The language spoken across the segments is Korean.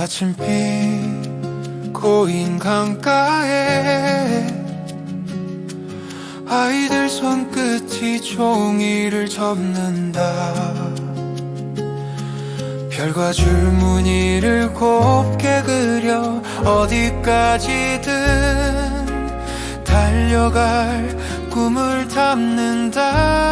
아침빛 고인 강가에 아이들 손끝이 종이를 접는다. 별과 줄무늬를 곱게 그려 어디까지든 달려갈 꿈을 담는다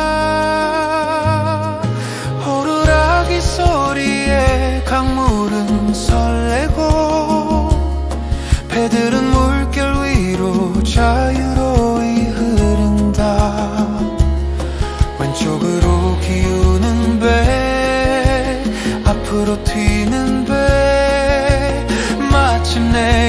배들은 물결 위로 자유로이 흐른다. 왼쪽으로 기우는 배 앞으로 튀는 배. 마침내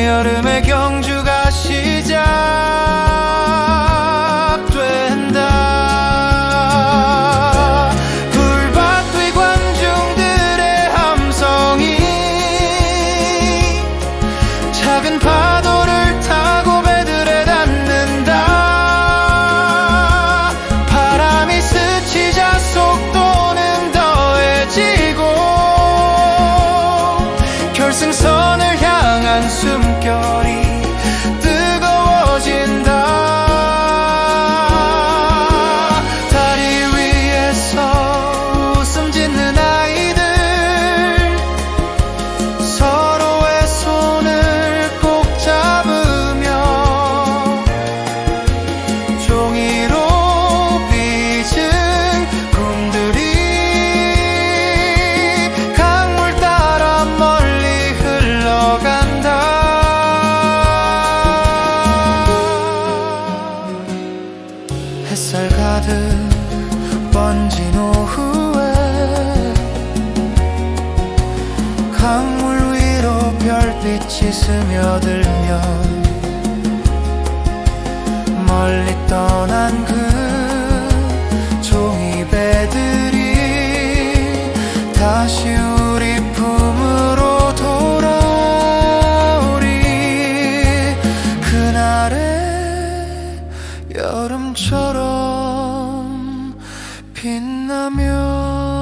결승선을 향한 숨결이 햇살 가득 번진 오후에 강물 위로 별빛이 스며들면 멀리 떠난 그 종이배들이 다시 우리 품으로 돌아오리. 그날의 여름처럼 빛나며